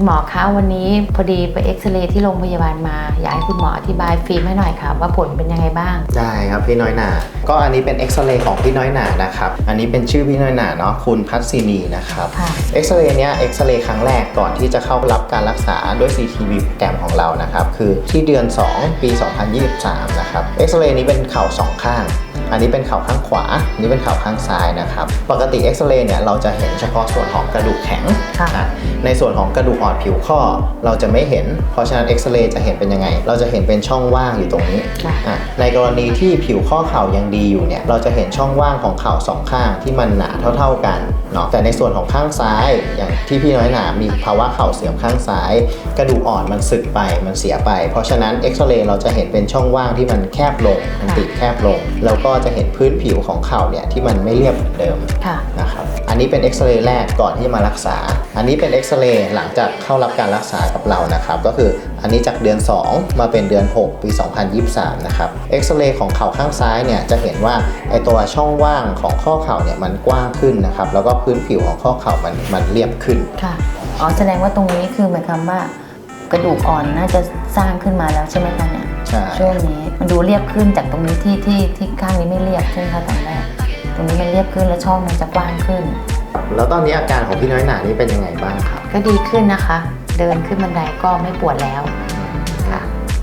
คุณหมอคะวันนี้พอดีไปเอ็กซเรย์ที่โรงพยาบาลมา อยากให้คุณหมออธิบายฟิล์มให้หน่อยค่ะ ว่าผลเป็นยังไงบ้าง ได้ครับพี่น้อยหนาก็อันนี้เป็นเอ็กซเรย์ของพี่น้อยหนานะครับอันนี้เป็นชื่อพี่น้อยหนาเนาะคุณพัฒนีนะครับค่ะ เอ็กซเรย์เนี้ยเอ็กซเรย์ครั้งแรกก่อนที่จะเข้ารับการรักษาด้วย CTV โปรแกรมของเรานะครับคือที่เดือน 2 ปี 2023 นะครับเอ็กซเรย์นี้เป็นเข่าสองข้างอั นนี้เป็นเข่าข้างขวา อันนี้เป็นเข่าข้างซ้ายนะครับ ปกติเอ็กซเรย์เนี่ยเราจะเห็นเฉพาะส่วนของกระดูกแข็งค่ะอะในส่วนของกระดูกอ่อนผิวข้อเราจะไม่เห็น เพราะฉะนั้นเอ็กซเรย์จะเห็นเป็นยังไง เราจะเห็นเป็นช่องว่างอยู่ตรงนี้ค่ะอะในกรณีที่ผิวข้อเข่ายังดีอยู่เนี่ย เราจะเห็นช่องว่างของเข่าสองข้างที่มันหนาเท่า ๆกันเนาะ แต่ในส่วนของข้างซ้าย อย่างที่พี่น้อยหนา มีภาวะเข่าเสื่อมข้างซ้าย กระดูกอ่อนมันสึกไป มันเสียไป เพราะฉะนั้นเอ็กซเรย์เราจะเห็นเป็นช่องว่างที่มันแคบลง มันติดแคบลง แล้วก็จะเห็นพื้นผิวของเข่าเนี่ยที่มันไม่เรียบเหมือนเดิมค่ะนะครับอันนี้เป็นเอ็กซเรย์แรกก่อนที่จะมารักษา อันนี้เป็นเอ็กซเรย์หลังจากเข้ารับการรักษากับเรานะครับก็คืออันนี้จากเดือน 2 มาเป็นเดือน 6 ปี 2023 นะครับเอ็กซเรย์ของเข่าข้างซ้ายเนี่ยจะเห็นว่าไอตัวช่องว่างของข้อเข่าเนี่ยมันกว้างขึ้นนะครับแล้วก็พื้นผิวของข้อเข่ามันมันเรียบขึ้นค่ะอ๋อแสดงว่าตรงนี้คือหมายความว่า กระดูกอ่อนน่าจะสร้างขึ้นมาแล้วใช่ไหมคะเนี่ยใช่ช่วงนี้มันดูเรียบขึ้นจากตรงนี้ที่ที่ที่ข้างนี้ไม่เรียบใช่ไหมคะตอนแรกตรงนี้มันเรียบขึ้นแล้วช่องมันจะกว้างขึ้น แล้วตอนนี้อาการของพี่น้อยหนานี่เป็นยังไงบ้างครับก็ดีขึ้นนะคะ เดินขึ้นบันไดก็ไม่ปวดแล้วค่ะ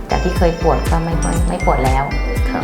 จากที่เคยปวดก็ไม่ไม่ไม่ปวดแล้วครับ